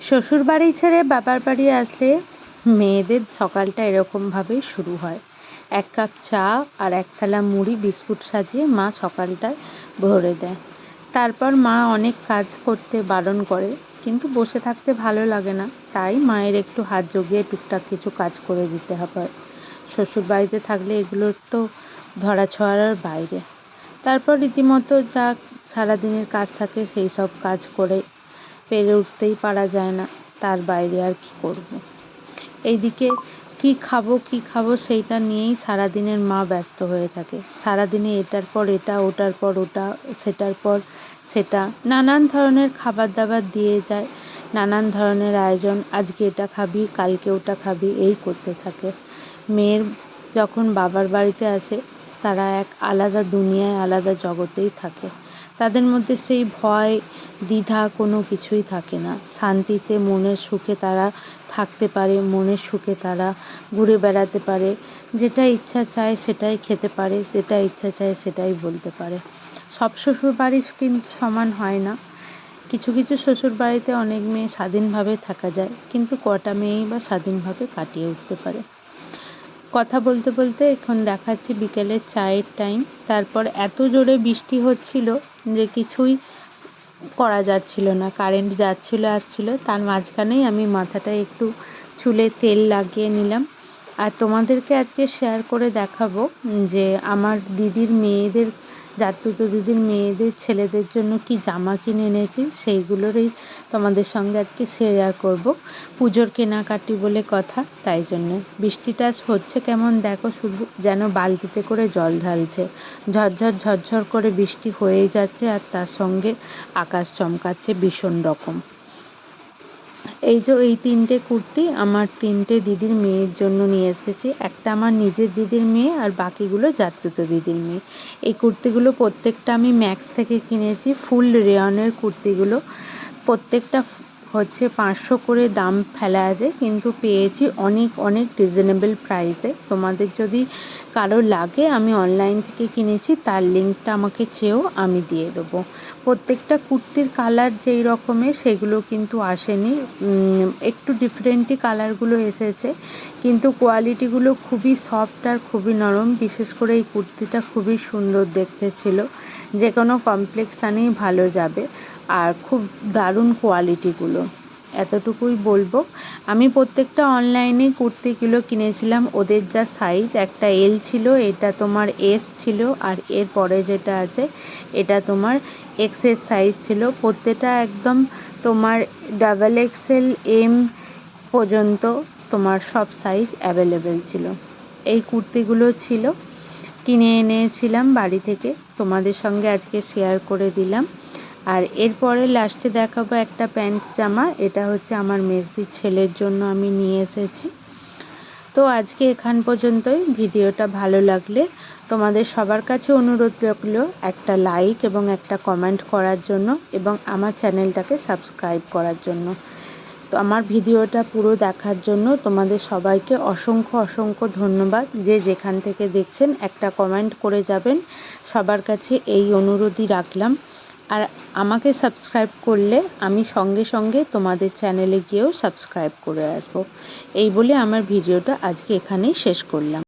শ্বশুর বাড়ি ছেড়ে বাবার বাড়ি আসলে মেয়েদের সকালটা এরকমভাবেই শুরু হয়। এক কাপ চা আর এক থালা মুড়ি, বিস্কুট সাজিয়ে মা সকালটা ভরে দেয়। তারপর মা অনেক কাজ করতে বারণ করে, কিন্তু বসে থাকতে ভালো লাগে না। তাই মায়ের একটু হাত জগিয়ে টুকটাক কিছু কাজ করে দিতে হবে। শ্বশুর বাড়িতে থাকলে এগুলোর তো ধরা ছোঁয়ার বাইরে। তারপর রীতিমতো যা সারাদিনের কাজ থাকে সেই সব কাজ করে পেরে উঠতেই পারা যায় না, তার বাইরে আর কি করব। এইদিকে কি খাব কি খাব সেইটা নিয়েই সারাদিনের মা ব্যস্ত হয়ে থাকে। সারাদিনে এটার পর এটা, ওটার পর ওটা, সেটার পর সেটা। নানান ধরনের খাবার দাবার দিয়ে যায়, নানান ধরনের আয়োজন, আজকে এটা খাবি, কালকে ওটা খাবি, এই করতে থাকে। মেয়ের যখন বাবার বাড়িতে আসে তারা এক আলাদা দুনিয়ায়, আলাদা জগতেই থাকে। তাদের মধ্যে সেই ভয়, দ্বিধা কোনো কিছুই থাকে না। শান্তিতে মনের সুখে তারা থাকতে পারে, মনের সুখে তারা ঘুরে বেড়াতে পারে। যেটা ইচ্ছা চায় সেটাই খেতে পারে, যেটা ইচ্ছা চায় সেটাই বলতে পারে। সব শ্বশুর বাড়ি কিন্তু সমান হয় না। কিছু কিছু শ্বশুর বাড়িতে অনেক মেয়ে স্বাধীনভাবে থাকা যায়, কিন্তু কটা মেয়েই বা স্বাধীনভাবে কাটিয়ে উঠতে পারে। কথা বলতে বলতে এখন দেখাচ্ছি বিকেলের চায়ের টাইম তারপর এত জোরে বৃষ্টি হচ্ছিল যে কিছুই করা যাচ্ছিল না। কারেন্ট যাচ্ছিল, আসছিল, তার মাঝখানেই আমি মাথাটা একটু চুলে তেল লাগিয়ে নিলাম। আর তোমাদেরকে আজকে শেয়ার করে দেখাবো যে আমার দিদির মেয়েদের জাতুতো দিদির মেয়েদের ছেলেদের জন্য কি জামা কিনে এনেছি, সেইগুলোরই তোমাদের সঙ্গে আজকে শেয়ার করব। পুজোর কেনাকাটি বলে কথা, তাই জন্য। বৃষ্টিটা হচ্ছে কেমন দেখো, শুধু যেন বালতিতে করে জল ঢালছে। ঝরঝর ঝরঝর করে বৃষ্টি হয়েই যাচ্ছে আর তার সঙ্গে আকাশ চমকাচ্ছে ভীষণ রকম। এই যে এই তিনটে কুর্তি আমার তিনটে দিদির মেয়ের জন্য নিয়ে এসেছি। একটা আমার নিজের দিদির মেয়ে আর বাকিগুলো জাতৃত দিদির মেয়ে। এই কুর্তিগুলো প্রত্যেকটা আমি ম্যাক্স থেকে কিনেছি, ফুল রেয়নের কুর্তিগুলো। প্রত্যেকটা হচ্ছে পাঁচশো করে দাম ফেলা আছে, কিন্তু পেয়েছি অনেক অনেক রিজনেবল প্রাইসে তোমাদের যদি কারোর লাগে, আমি অনলাইন থেকে কিনেছি, তার লিঙ্কটা আমাকে চেয়েও আমি দিয়ে দেবো। প্রত্যেকটা কুর্তির কালার যেই রকমের, সেগুলো কিন্তু আসেনি। একটু ডিফারেন্টই কালারগুলো এসেছে, কিন্তু কোয়ালিটিগুলো খুবই সফট আর খুবই নরম। বিশেষ করে এই কুর্তিটা খুবই সুন্দর দেখতে ছিল। যে কোনো কমপ্লেক্সানেই ভালো যাবে। আর খুব দারুণ কোয়ালিটিগুলো এতটুকুই বলব। আমি প্রত্যেকটা অনলাইনে কুর্তিগুলো কিনেছিলাম, ওদের যা সাইজ একটা এল ছিল, এটা তোমার এস ছিল, আর এর পরে যেটা আছে, এটা তোমার এক্সের সাইজ ছিল। প্রত্যেকটা একদম তোমার ডাবল এক্সেল এম পর্যন্ত তোমার সব সাইজ অ্যাভেলেবেল ছিল। এই কুর্তিগুলো ছিল, কিনে এনেছিলাম বাড়ি থেকে। তোমাদের সঙ্গে আজকে শেয়ার করে দিলাম। আর এরপরে লাস্টে দেখাবো একটা প্যান্ট জামা, এটা হচ্ছে আমার মেজদির ছেলের জন্য আমি নিয়ে এসেছি। তো আজকে এখান পর্যন্তই, ভিডিওটা ভালো লাগলে তোমাদের সবার কাছে অনুরোধ রাখল একটা লাইক এবং একটা কমেন্ট করার জন্য এবং আমার চ্যানেলটাকে সাবস্ক্রাইব করার জন্য। তো আমার ভিডিওটা পুরো দেখার জন্য তোমাদের সবাইকে অসংখ্য অসংখ্য ধন্যবাদ। যে যেখান থেকে দেখছেন একটা কমেন্ট করে যাবেন। সবার কাছে এই অনুরোধই রাখলাম। আর আমাকে সাবস্ক্রাইব করলে আমি সঙ্গে সঙ্গে তোমাদের চ্যানেলে গিয়েও সাবস্ক্রাইব করে আসব। এই বলে আমার ভিডিওটা আজকে এখানেই শেষ করলাম।